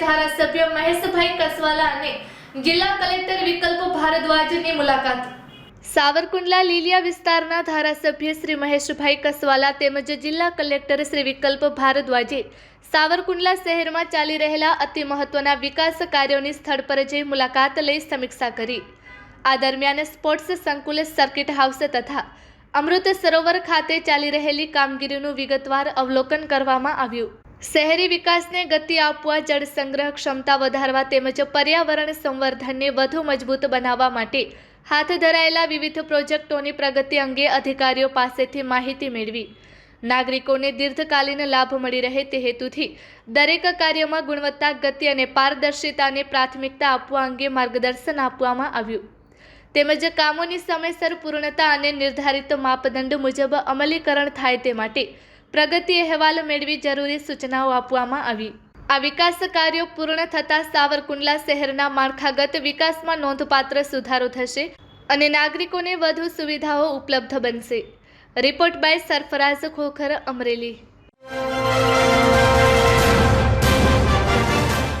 ધારાસભ્ય મહેશભાઈ કસવાલા અને જિલ્લા કલેક્ટર વિકલ્પ ભારદ્વાજની મુલાકાત. સાવરકુંડલા લીલિયા વિસ્તારના ધારાસભ્ય શ્રી મહેશભાઈ કસવાલા તેમજ જિલ્લા કલેક્ટર શ્રી વિકલ્પ ભારદ્વાજે સાવરકુંડલા શહેરમાં ચાલી રહેલા અતિ મહત્વના વિકાસ કાર્યોની સ્થળ પર જઈ મુલાકાત લઈ સમીક્ષા કરી. આ દરમિયાન સ્પોર્ટ્સ સંકુલ સર્કિટ હાઉસ તથા અમૃત સરોવર ખાતે ચાલી રહેલી કામગીરીનું વિગતવાર અવલોકન કરવામાં આવ્યું. શહેરી વિકાસને ગતિ આપવા જળ સંગ્રહ ક્ષમતા વધારવા તેમજ પર્યાવરણ સંવર્ધનને વધુ મજબૂત બનાવવા માટે હાથ ધરાયેલા વિવિધ પ્રોજેક્ટોની પ્રગતિ અંગે અધિકારીઓ પાસેથી માહિતી મેળવી. નાગરિકોને દીર્ઘકાલીન લાભ મળી રહે તે હેતુથી દરેક કાર્યમાં ગુણવત્તા, ગતિ અને પારદર્શિતાને પ્રાથમિકતા આપવા અંગે માર્ગદર્શન આપવામાં આવ્યું. તેમજ કામોની સમયસર પૂર્ણતા અને નિર્ધારિત માપદંડ મુજબ અમલીકરણ થાય તે માટે પ્રગતિ અહેવાલ મેળવી જરૂરી સૂચનાઓ આપવામાં આવી. આ વિકાસ કાર્યો પૂર્ણ થતાં સાવરકુંડલા શહેરના માળખાગત વિકાસમાં નોંધપાત્ર સુધારો થશે અને નાગરિકોને વધુ સુવિધાઓ ઉપલબ્ધ બનશે. Report by Sarfaraz Khokhar, Amreli.